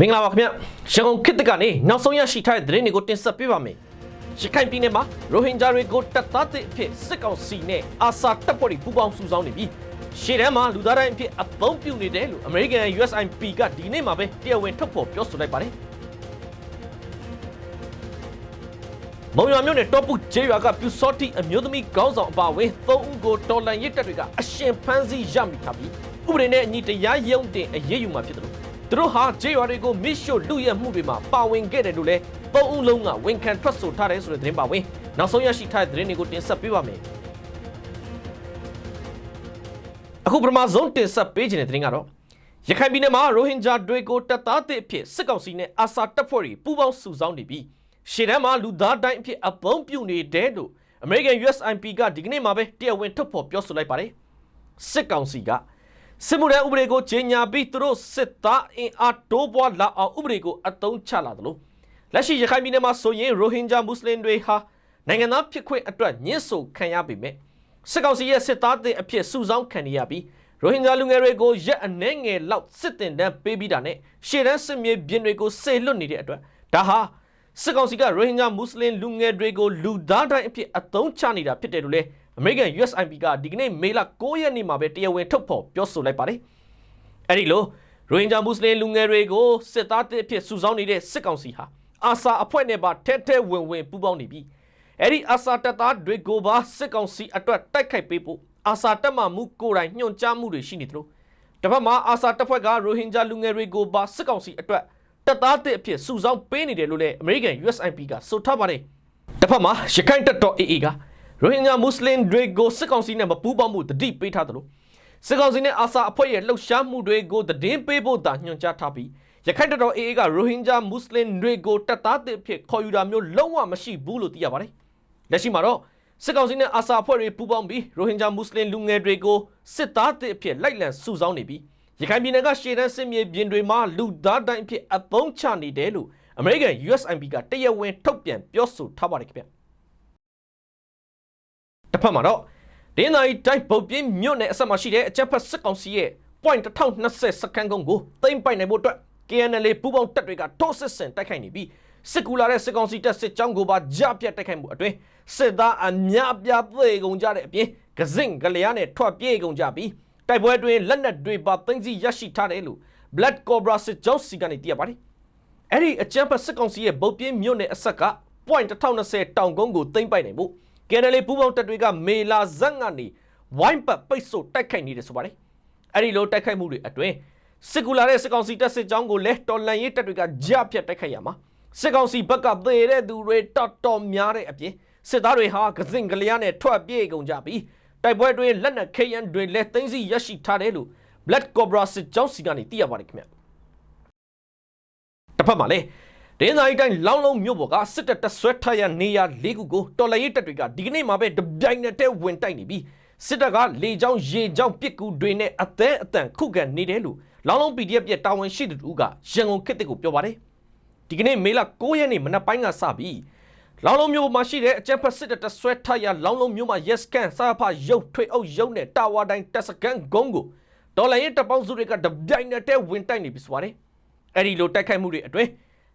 မင်္ဂလာပါခင်ဗျရန်ကုန်ခေတ်သစ်ကနေနောက်ဆုံးရရှိထားတဲ့သတင်းတွေကိုတင်ဆက်ပေးပါမယ်ရခိုင်ပြည်နယ်မှာရိုဟင်ဂျာတွေကိုတပ်သားသစ်အဖြစ်စစ်ကောင်စီနဲ့အာဆာတပ်ဖွဲ့တွေပူးပေါင်းစုဆောင်းနေပြီးရှေ့တန်းမှာလူသားတိုင်းအဖြစ်အသုံးပြုနေတယ်လို့ American USIP ကဒီနေ့မှာပဲတရားဝင်ထုတ်ဖော်ပြောဆိုလိုက်ပါတယ်မုံရွာမြို့နယ်တော့ပုဂျေရွာကပြူစောတိအမျိုးသမီးခေါင်းဆောင်အပါအဝင်၃ဦးကိုတော်လန်ရစ်တပ်တွေကအရှင်ဖမ်းဆီးရမိထားပြီးဥပဒေနဲ့အညီတရားရုံးတင်အရေးယူမှာဖြစ်တယ်လို့ သူတို့ဟာဂျေရွာတွေကိုမစ်ရှို့လူရဲမှုတွေမှာပါဝင်ခဲ့တယ်လို့လည်း၃ဦးလုံးကဝန်ခံထွက်ဆိုထားတယ်ဆိုတဲ့သတင်းပါဝင်နောက်ဆုံးရရှိထားတဲ့သတင်းတွေကိုတင်ဆက်ပေးပါမယ်အခုပထမဆုံးတင်ဆက်ပေးခြင်းတဲ့သတင်းကတော့ရခိုင်ပြည်နယ်မှာရိုဟင်ဂျာတွေကိုတပ်သားသစ်အဖြစ်စစ်ကောင်စီနဲ့အာဆာတပ်ဖွဲ့တွေပူးပေါင်းစုဆောင်းနေပြီးရှေ့တန်းမှာလူသားတိုင်းအဖြစ်အပုံပြုနေတယ်လို့ American USIP ကဒီကနေ့မှာပဲတရားဝင်ထုတ်ဖော်ပြောဆိုလိုက်ပါတယ်စစ်ကောင်စီက စစ်မှုထမ်းဥပဒေကိုကြီးညာပြီးသူတို့စစ်သားအင်အားတိုးပွားလာအောင်ဥပဒေကိုအသုံးချလာတယ်လို့လက်ရှိရခိုင်ပြည်နယ်မှာဆိုရင်ရိုဟင်ဂျာမွတ်စလင်တွေဟာနိုင်ငံသားဖြစ်ခွင့်အတွက်ညှင်းဆိုခံရပေမဲ့စစ်ကောင်စီရဲ့စစ်သားတွေအဖြစ်စုဆောင်းခံနေရပြီးရိုဟင်ဂျာလူငယ်တွေကိုရက်အနှဲငယ်လောက်စစ်တင်တန်းပေးပြီးတာနဲ့ရှေ့တန်းစစ်မြေပြင်တွေကိုစေလွတ်နေတဲ့အတွက်ဒါဟာစစ်ကောင်စီကရိုဟင်ဂျာမွတ်စလင်လူငယ်တွေကိုလူသားတိုင်းအဖြစ်အသုံးချနေတာဖြစ်တယ်လို့လည်း American USIP ကဒီကနေ့မေလ9ရက်နေ့မှာပဲတရားဝင်ထုတ်ဖော်ပြောဆိုလိုက်ပါတယ်။အဲဒီလိုရိုဟင်ဂျာမွတ်စလင်လူငယ်တွေကိုစစ်သားတစ်အဖြစ်စုဆောင်းနေတဲ့စစ်ကောင်စီဟာအာဆာအဖွဲ့နဲ့ပါထဲထဲဝင်ဝင်ပူးပေါင်းနေပြီးအဲဒီအာဆာတပ်သားတွေကိုပါစစ်ကောင်စီအတွက်တိုက်ခိုက်ပေးဖို့အာဆာတပ်မှမူကိုယ်တိုင်ညွှန်ကြားမှုတွေရှိနေသလိုတစ်ဖက်မှာအာဆာတပ်ဖွဲ့ကရိုဟင်ဂျာလူငယ်တွေကိုပါစစ်ကောင်စီအတွက်တပ်သားတစ်အဖြစ်စုဆောင်းပေးနေတယ်လို့လည်း American USIP ကဆိုထားပါတယ်။တစ်ဖက်မှာရခိုင်တပ်တော် AA က ရိုဟင်ဂျာမွတ်စလင်တွေကိုစစ်ကောင်စီနဲ့မပူးပေါင်းမှုတတိပေးထားတယ်လို့စစ်ကောင်စီနဲ့အာဆာအဖွဲ့ရဲ့လှုပ်ရှားမှုတွေကိုတည်င်းပေးဖို့သာညွှန်ကြားထားပြီးရခိုင်တပ်တော် AA ကရိုဟင်ဂျာမွတ်စလင်တွေကိုတပ်သားတစ်ဖြစ်ခေါ်ယူတာမျိုးလုံးဝမရှိဘူးလို့သိရပါတယ်။လက်ရှိမှာတော့စစ်ကောင်စီနဲ့အာဆာအဖွဲ့တွေပူးပေါင်းပြီးရိုဟင်ဂျာမွတ်စလင်လူငယ်တွေကိုစစ်သားတစ်အဖြစ်လိုက်လံစုဆောင်းနေပြီးရခိုင်ပြည်နယ်ကရှေ့တန်းစစ်မြေပြင်တွေမှာလူသားတိုင်းအဖြစ်အသုံးချနေတယ်လို့ American USIP ကတရားဝင်ထုတ်ပြန်ပြောဆိုထားပါတယ်ခင်ဗျ။ တစ်ဖက်မှာတော့ဒင်းနိုင်တိုင်းပုတ်ပြင်းမြို့နယ်အဆက်မှာရှိတဲ့အကြက်ဖက်စစ်ကောင်စီရဲ့ point 1020စကန်ကုန်းကိုသိမ်းပိုက်နိုင်ဖို့အတွက် KNL ပူးပေါင်းတပ်တွေကထိုးစစ်ဆင်တိုက်ခိုက်နေပြီးစစ်ကူလာတဲ့စစ်ကောင်စီတပ်စစ်ကြောင်းကိုပါကြပြတ်တိုက်ခိုက်မှုအတွင်းစစ်သားအများပြားသေကုန်ကြတဲ့အပြင်ကစင့်ကလျားနဲ့ထွက်ပြေးကုန်ကြပြီးတိုက်ပွဲအတွင်းလက်နက်တွေပါသိမ်းဆီးရရှိထားတယ်လို့ Black Cobra စစ်ကြောင်းစီကနေသိရပါတယ်။အဲ့ဒီအကြမ်းဖက်စစ်ကောင်စီရဲ့ဗုတ်ပြင်းမြို့နယ်အဆက်က point 1020တောင်ကုန်းကိုသိမ်းပိုက်နိုင်ဖို့ KNL ပူးပေါင်းတပ်တွေကမေလာဇက်ကနေဝိုင်းပတ်ပိတ်ဆို့တိုက်ခိုက်နေတယ်ဆိုပါတယ်။အဲ့ဒီလိုတိုက်ခိုက်မှုတွေအတွင်းစစ်ကူလာတဲ့စစ်ကောင်စီတပ်စစ်ကြောင်းကိုလည်းတော်လန်ရေးတပ်တွေကကြားဖြတ်တိုက်ခိုက်ရမှာစစ်ကောင်စီဘက်ကသေတဲ့သူတွေတော်တော်များတဲ့အပြင်စစ်သားတွေဟာကစင်ကလျားနဲ့ထွက်ပြေးကုန်ကြပြီးတိုက်ပွဲတွေလက်နက်ခဲယမ်းတွေလည်းသိမ်းဆီးရရှိထားတယ်လို့ Black Cobra စစ်ကြောင်းစီကနေသိရပါတယ်ခင်ဗျတစ်ဖက်မှာလည်း ဒင်းသားတိုင်းလောင်းလုံးမြို့ပေါ်ကစစ်တပ်တဆွဲထားရနေရ၄ခုကိုတော်လရေးတပ်တွေကဒီကနေ့မှာပဲတပြိုင်နက်တည်းဝင်တိုက်နေပြီးစစ်တပ်ကလေကြောင်းရေကြောင်းပစ်ကူတွေနဲ့အသဲအတန်ခုခံနေတယ်လို့လောင်းလုံး PDF ရဲ့တာဝန်ရှိသူတို့ကရန်ကုန်ခေတ်တစ်ကိုပြောပါတယ်ဒီကနေ့မေလ9ရက်နေ့မနက်ပိုင်းကစပြီးလောင်းလုံးမြို့မှာရှိတဲ့အကြံဖက်စစ်တပ်တဆွဲထားရလောင်းလုံးမြို့မှာ yes can စာဖရုပ်ထွေအုပ်ရုပ်နဲ့တာဝါတိုင်းတက်စကန်ဂုံးကိုဒေါ်လာရဲ့တပ်ပေါင်းစုတွေကတပြိုင်နက်တည်းဝင်တိုက်နေပြီဆိုပါတယ်အဲ့ဒီလိုတိုက်ခိုက်မှုတွေအတွင်း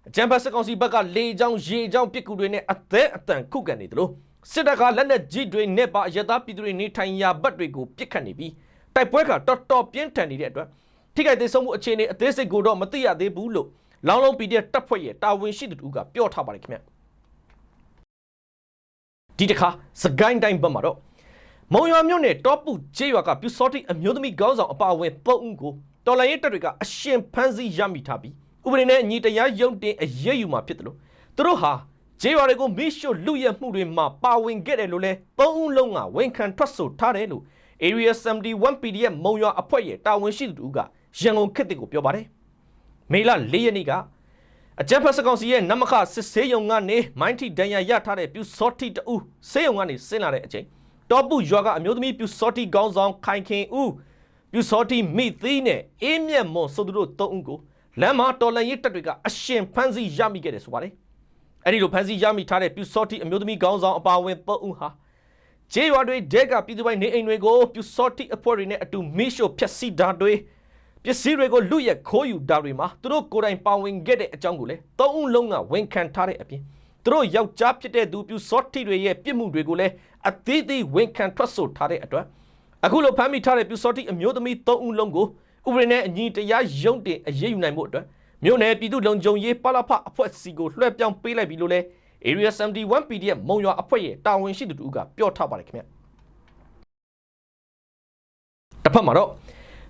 အကြံဖက်စစ်ကောင်စီဘက်ကလေကြောင်းရေကြောင်းပစ်ကူတွေနဲ့အသက်အတန်ခုခံနေတယ်လို့စစ်တပ်ကလက်နက်ကြီးတွေနဲ့ပါရသားပြည်သူတွေနေထိုင်ရာဘက်တွေကိုပစ်ခတ်နေပြီးတိုက်ပွဲကတော်တော်ပြင်းထန်နေတဲ့အတွက်ထိခိုက်သေးဆုံးမှုအခြေအနေအသေးစိတ်ကိုတော့မသိရသေးဘူးလို့လောင်းလုံး PDF တပ်ဖွဲ့ရဲ့တာဝန်ရှိသူတို့ကပြောထားပါတယ်ခင်ဗျဒီတစ်ခါစကိုင်းတိုင်းဘက်မှာတော့မုံရွာမြို့နယ်တောပူကျေးရွာကပြူစောတိအမျိုးသမီးခေါင်းဆောင်အပါအဝင်ပုံဦးကိုတော်လိုင်းရဲတပ်တွေကအရှင်ဖမ်းဆီးရမိထားပြီး ဥပဒေနဲ့ညီတရားရုံးတင်အရေးယူမှာဖြစ်တယ်လို့သူတို့ဟာဂျေးရွာတွေကိုမိရှို့လူရဲမှုတွေမှာပါဝင်ခဲ့တယ်လို့လဲသုံးဦးလုံးကဝန်ခံထွက်ဆိုထားတယ်လို့ Area 71 PDF မုံရွာအဖွဲ့ရဲ့တာဝန်ရှိသူတို့ကရန်ကုန်ခေတ်ကိုပြောပါတယ်မေလ၄ရက်နေ့ကအကြက်ဖက်စကောင်စီရဲ့နမခစစ်ဆေးရုံကနေမိုင်းတီဒဏ်ရာရထားတဲ့ပြူစောတိတူဆေးရုံကနေဆင်းလာတဲ့အချိန်တောပုရွာကအမျိုးသမီးပြူစောတိကောင်းဆောင်ခိုင်ခင်ဦးပြူစောတိမိသီးနဲ့အေးမြတ်မွန်ဆိုသူတို့၃ဦးကို လမ်းမှာတော်လန်ရေးတပ်တွေကအရှင်ဖမ်းဆီးရမိခဲ့တယ်ဆိုပါတယ်အဲ့ဒီလိုဖမ်းဆီးရမိထားတဲ့ပြူစောတိအမျိုးသမီးကောင်းဆောင်အပါအဝင်၃ဦးဟာဂျေးရွာတွေဒဲကပြည်သူပိုင်နေအိမ်တွေကိုပြူစောတိအဖွဲ့တွေနဲ့အတူမီးရှို့ဖျက်ဆီးတာတွေပစ္စည်းတွေကိုလူရက်ခိုးယူတာတွေမှာသူတို့ကိုယ်တိုင်ပါဝင်ခဲ့တဲ့အကြောင်းကိုလည်းသုံးဦးလုံးကဝန်ခံထားတဲ့အပြင်သူတို့ယောက်ျားဖြစ်တဲ့သူပြူစောတိတွေရဲ့ပြစ်မှုတွေကိုလည်းအသေးသေးဝန်ခံထွက်ဆိုထားတဲ့အတွက်အခုလိုဖမ်းမိထားတဲ့ပြူစောတိအမျိုးသမီးသုံးဦးလုံးကို ဥပဒေနဲ့အညီတရားရုံးတင်အရေးယူနိုင်မှုအတွက်မြို့နယ်ပြည်သူ့လုံခြုံရေးပလဖအဖွဲ့စီကိုလွှဲပြောင်းပေးလိုက်ပြီလို့လည်း Area 71 PDF မုံရွာအဖွဲ့ရဲ့တာဝန်ရှိသူတို့ကပြောထားပါတယ်ခင်ဗျတစ်ဖက်မှာတော့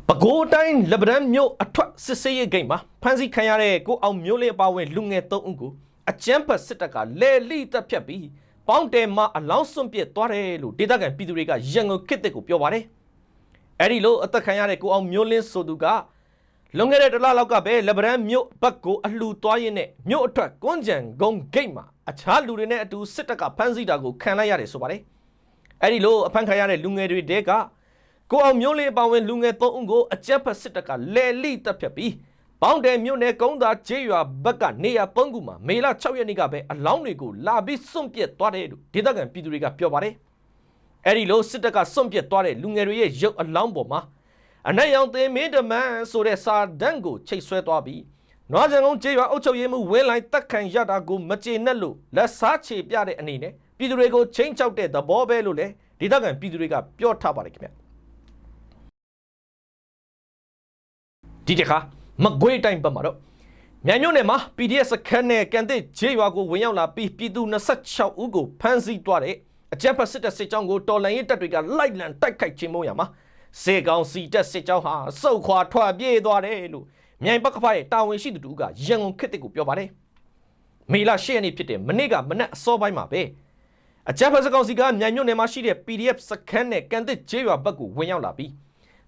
ပဲခူးတိုင်းလက်ဗရန်မြို့အထွက်စစ်စေးရေးဂိတ်မှာဖမ်းဆီးခံရတဲ့ကိုအောင်မျိုးလေးအပါအဝင်လူငယ်၃ဦးကိုအကြမ်းဖက်စစ်တပ်ကလဲလိတပ်ဖြတ်ပြီးပေါင်းတယ်မှာအလောင်းစွန့်ပစ်သွားတယ်လို့ဒေသခံပြည်သူတွေကရန်ကုန်ခေတ်တက်ကိုပြောပါတယ် အဲ့ဒီလိုအသက်ခံရတဲ့ကိုအောင်မျိုးလင်းဆိုသူကလွန်ခဲ့တဲ့တစ်လလောက်ကပဲလက်ဗရန်မြို့ဘက်ကိုအလှူသွားရင်းနဲ့မြို့အထွက်ကွန်းကြံဂုံဂိတ်မှာအခြားလူတွေနဲ့အတူစစ်တပ်ကဖမ်းဆီးတာကိုခံလိုက်ရတယ်ဆိုပါတယ်အဲ့ဒီလိုအဖမ်းခံရတဲ့လူငယ်တွေတဲကကိုအောင်မျိုးလေးအပါဝင်လူငယ်၃ဦးကိုအကြက်ဖက်စစ်တပ်ကလဲလိတပ်ဖြတ်ပြီးပေါင်းတယ်မြို့နယ်ကုန်းသာကျေးရွာဘက်ကနေရာပုံးကူမှာမေလ6ရက်နေ့ကပဲအလောင်းတွေကိုလာပြီးစွန့်ပစ်သွားတယ်လို့ဒေသခံပြည်သူတွေကပြောပါတယ်။ အဲ့ဒီလိုစစ်တပ်ကစွန့်ပစ်သွားတဲ့လူငယ်တွေရဲ့ရုပ်အလောင်းပေါ်မှာအနက်ရောင်သင်မင်းတမန်ဆိုတဲ့စာတန်းကိုချိတ်ဆွဲသွားပြီးနွားကြံကုန်းကျေးရွာအုပ်ချုပ်ရေးမှူးဝင်းလိုင်းတက်ခံရတာကိုမကျေနပ်လို့လက်စားချေပြတဲ့အနေနဲ့ပြည်သူတွေကိုချင်းချောက်တဲ့သဘောပဲလို့လည်းဒေသခံပြည်သူတွေကပြောထားပါတယ်ခင်ဗျ။ဒီတစ်ခါမကွေးတိုင်းဘက်မှာတော့မြိုင်မြို့နယ်မှာ PDF စခန်းနဲ့ကန်တစ်ဂျေးရွာကိုဝင်ရောက်လာပြီးပြည်သူ26ဦးကိုဖမ်းဆီးသွားတဲ့ အကြမ်းဖက်စစ်တပ်စစ်ကြောင်းကိုတော်လှန်ရေးတပ်တွေကလိုက်လံတိုက်ခိုက်ခြင်းမုံရမှာစေကောင်စီတပ်စစ်ကြောင်းဟာစုတ်ခွာထွက်ပြေးသွားတယ်လို့မြိုင်ဘက်ကဖားရဲ့တာဝန်ရှိသူတို့ကရန်ကုန်ခေတ်တစ်ကိုပြောပါတယ်မေလ10ရက်နေ့ဖြစ်တဲ့မနေ့ကမနက်အစောပိုင်းမှာပဲအကြမ်းဖက်စကောင်စီကမြိုင်မြို့နယ်မှာရှိတဲ့ PDF စခန်းနဲ့ကန်တစ်ဂျေးရွာဘက်ကိုဝင်ရောက်လာပြီး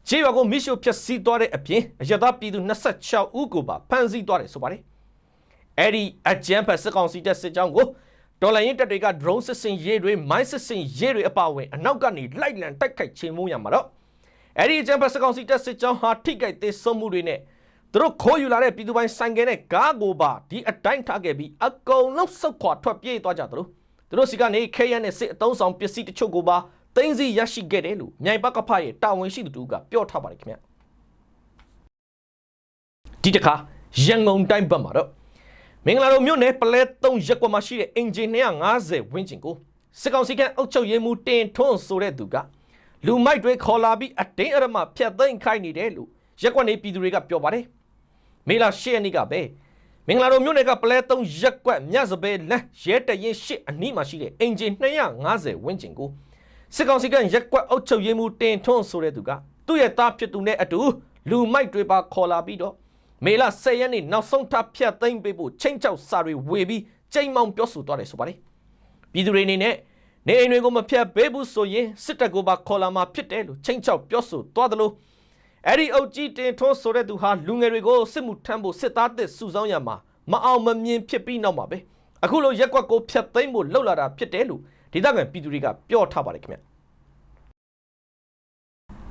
ခြေရွာကိုမိရှုဖျက်ဆီးသွားတဲ့အပြင်အရသာပြည်သူ26ဦးကိုပါဖမ်းဆီးသွားတယ်ဆိုပါတယ်။အဲ့ဒီအကြမ်းဖက်စစ်ကောင်စီတပ်စစ်ကြောင်းကို ဒေါ်လာရင်တပ်တွေက drone စစ်စင်ရေးတွေမိုင်းစစ်စင်ရေးတွေအပါအဝင်အနောက်ကနေလိုက်လံတိုက်ခိုက်ချေမှုန်းရမှာတော့အဲ့ဒီအကြမ်းဖက်စစ်ကောင်စီတပ်စစ်ကြောင်းဟာထိခိုက်သေးဆုံးမှုတွေနဲ့သူတို့ခိုးယူလာတဲ့ပြည်သူပိုင်းဆိုင်ကယ်နဲ့ကားကိုပါဒီအတိုင်းထားခဲ့ပြီးအကုန်လုံးစုတ်ခွာထွက်ပြေးသွားကြသလိုသူတို့စီကနေခဲရန်နဲ့စစ်အုံဆောင်ပစ္စည်းတချို့ကိုပါသိမ်းဆည်းရရှိခဲ့တယ်လို့မြိုင်ဘက်ကဖရဲ့တာဝန်ရှိသူတို့ကပြောထားပါတယ်ခင်ဗျဒီတခါရန်ကုန်တိုင်းဘက်မှာတော့ မင်္ဂလာတော်မြို့နယ်ပလဲ3ရက်ကွက်မှာရှိတဲ့အင်ဂျင်250ဝင်းကျင်ကိုစစ်ကောင်စီကအုပ်ချုပ်ရေးမှူးတင်ထွန်းဆိုတဲ့သူကလူမိုက်တွေခေါ်လာပြီးအတင်းအဓမ္မဖျက်သိမ်းခိုင်းနေတယ်လို့ရက်ကွက်နေပြည်သူတွေကပြောပါတယ်မေလ10ရက်နေ့ကပဲမင်္ဂလာတော်မြို့နယ်ကပလဲ3ရက်ကွက်မြစပယ်လမ်းရဲတရင်ရှစ်အနီးမှာရှိတဲ့အင်ဂျင်250ဝင်းကျင်ကိုစစ်ကောင်စီကရက်ကွက်အုပ်ချုပ်ရေးမှူးတင်ထွန်းဆိုတဲ့သူကသူ့ရဲ့သားဖြစ်သူနဲ့အတူလူမိုက်တွေပါခေါ်လာပြီးတော့ မေလ10ရက်နေ့နောက်ဆုံးထပ်ဖြတ်သိမ်းပေးဖို့ချင်းချောက်စာတွေဝေပြီးကြိမ်မောင်ပြောဆိုသွားတယ်ဆိုပါတယ်ပြည်သူတွေအနေနဲ့နေအိမ်တွေကိုမဖြတ်ပေးဘူးဆိုရင်စစ်တပ်ကိုပါခေါ်လာမှာဖြစ်တယ်လို့ချင်းချောက်ပြောဆိုသွားတယ်လို့အဲ့ဒီအုပ်ကြီးတင်ထွန်းဆိုတဲ့သူဟာလူငယ်တွေကိုစစ်မှုထမ်းဖို့စစ်သားတစ်စုဆောင်းရမှာမအောင်မမြင်ဖြစ်ပြီးနောက်မှာပဲအခုလိုရက်ကွက်ကိုဖျက်သိမ်းဖို့လှုပ်လာတာဖြစ်တယ်လို့ဒေသခံပြည်သူတွေကပြောထားပါတယ်ခင်ဗျ